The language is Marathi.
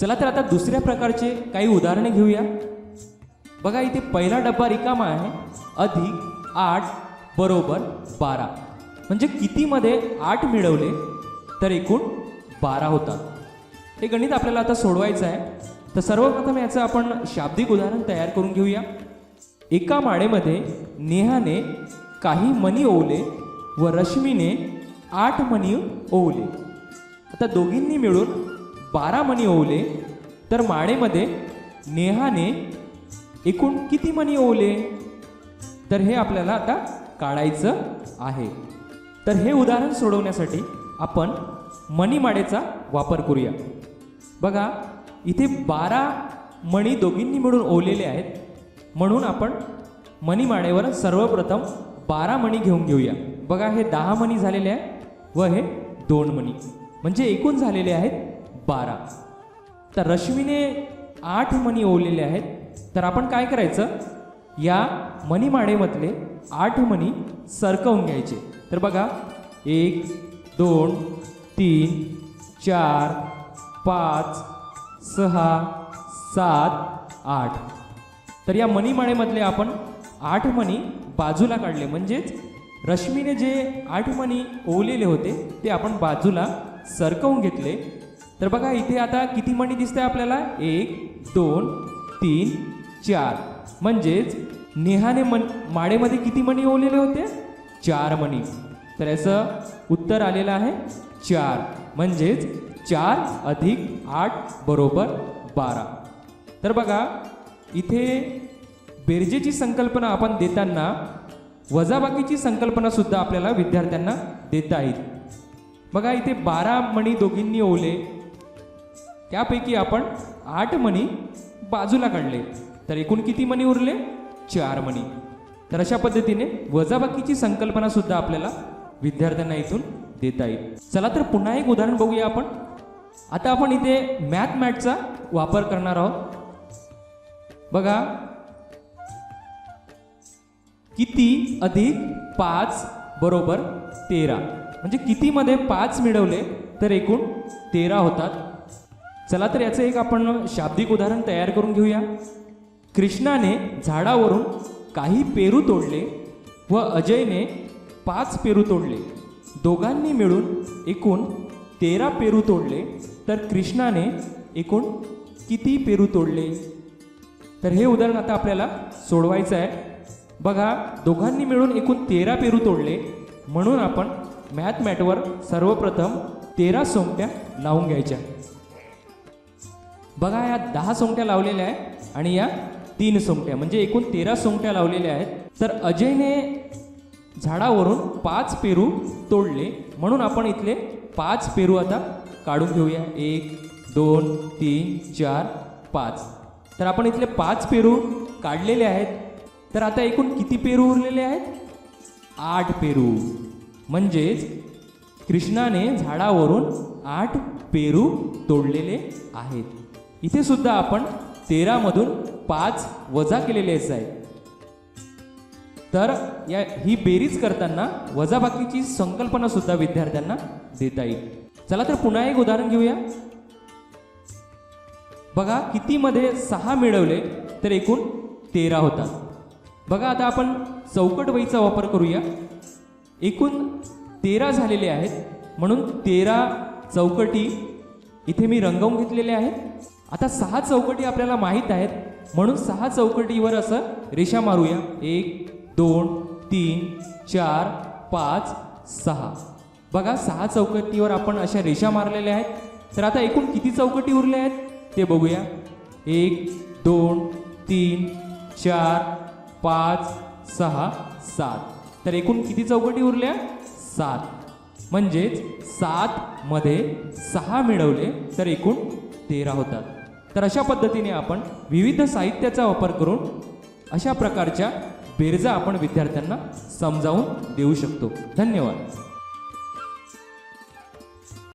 चला तर आता दुसऱ्या प्रकारचे काही उदाहरणे घेऊया. बघा इथे पहिला डब्बा रिकामा आहे. अधिक आठ बरोबर बारा. म्हणजे कितीमध्ये आठ मिळवले तर एकूण बारा होतात. हे गणित आपल्याला आता सोडवायचं आहे. तर सर्वप्रथम याचं आपण शाब्दिक उदाहरण तयार करून घेऊया. एका माळेमध्ये नेहाने काही मणी ओवले व रश्मीने आठ मणी ओवले. आता दोघींनी मिळून बारा मणी ओवले. तर माळेमध्ये नेहाने एकूण किती मणी ओवले? तर हे आपल्याला आता काढायचं आहे. तर हे उदाहरण सोडवण्यासाठी आपण मणीमाळेचा वापर करूया. बघा इथे बारा मणी दोघींनी मिळून ओवलेले आहेत. म्हणून आपण मणीमाळेवर सर्वप्रथम बारा मणी घेऊन घेऊया. बघा हे दहा मणी झालेले आहे व हे दोन मणी. म्हणजे एकूण झालेले आहेत बारा. तर रश्मीने आठ मणी ओवलेले आहेत. तर आपण काय करायचं? या मणीमाळेमधले आठ मणी सरकवून घ्यायचे. तर बघा एक दोन तीन चार पाच सहा सात आठ. तर या मणीमाळेमधले आपण आठ मणी बाजूला काढले. म्हणजेच रश्मीने जे आठ मणी ओवलेले होते ते आपण बाजूला सरकवून घेतले. तर बघा इथे आता किती मणी दिसते आपल्याला? एक दोन तीन चार. म्हणजेच नेहाने मन माळेमध्ये किती मणी ओवलेले होते? चार मणी तर याचं उत्तर आलेलं आहे चार. म्हणजेच चार अधिक आठ बरोबर बारा. तर बघा इथे बेरजेची संकल्पना आपण देताना वजाबाकीची संकल्पना सुद्धा आपल्याला विद्यार्थ्यांना देता येईल. बघा इथे बारा मणी दोघींनी ओवले. त्यापैकी आपण आठ मणी बाजूला काढले. तर एकूण किती मणी उरले? चार मणी. तर अशा पद्धतीने वजाबाकीची संकल्पना सुद्धा आपल्याला विद्यार्थ्यांना इथून देता येईल. चला तर पुन्हा एक उदाहरण बघूया आपण. आता आपण इथे मॅथ मॅटचा वापर करणार आहोत. बघा. किती अधिक पाच बरोबर तेरा. म्हणजे कितीमध्ये पाच मिळवले तर एकूण तेरा होतात. चला तर याचं एक आपण शाब्दिक उदाहरण तयार करून घेऊया. कृष्णाने झाडावरून काही पेरू तोडले व अजयने पाच पेरू तोडले. दोघांनी मिळून एकूण तेरा पेरू तोडले तर कृष्णाने एकूण किती पेरू तोडले? तर हे उदाहरण आता आपल्याला सोडवायचं आहे. बघा दोघांनी मिळून एकूण तेरा पेरू तोडले. म्हणून आपण मॅथ मॅटवर सर्वप्रथम तेरा सोंगट्या लावून घ्यायच्या. बघा या दहा सोंगट्या लावलेल्या आहेत आणि या तीन सोंगट्या. म्हणजे एकूण तेरा सोंगट्या लावलेल्या आहेत. तर अजयने झाडावरून पाच पेरू तोडले. म्हणून आपण इथले पाच पेरू आता काढून घेऊया. एक दोन तीन चार पाच. तर आपण इथले पाच पेरू काढलेले आहेत. तर आता एकूण किती पेरू उरलेले आहेत? आठ पेरू. म्हणजेच कृष्णाने झाडावरून आठ पेरू तोडलेले आहेत. इथे सुद्धा आपण तेरामधून पाच वजा केलेलेच आहे तर या ही बेरीज करताना वजाबाकीची संकल्पना सुद्धा विद्यार्थ्यांना देता येईल. चला तर पुन्हा एक उदाहरण घेऊया. बघा कितीमध्ये सहा मिळवले तर एकूण तेरा होतात. बघा आता आपण चौकट वहीचा वापर करूया. एकूण तेरा झालेले आहेत म्हणून तेरा चौकटी इथे मी रंगवून घेतलेले आहेत. आता सहा चौकटी आपल्याला माहीत आहेत म्हणून सहा चौकटीवर असं रेषा मारूया. एक दोन तीन चार पाच सहा. बघा सहा चौकटीवर आपण अशा रेषा मारलेल्या आहेत. तर आता एकूण किती चौकटी उरल्या आहेत? ते बघूया. एक दोन तीन चार पाच सहा सात. तर एकूण किती चौकटी उरल्या? सात. म्हणजेच सातमध्ये सहा मिळवले तर एकूण तेरा होतात. तर अशा पद्धतीने आपण विविध साहित्याचा वापर करून अशा प्रकारच्या बेरजा आपण विद्यार्थ्यांना समजावून देऊ शकतो. धन्यवाद.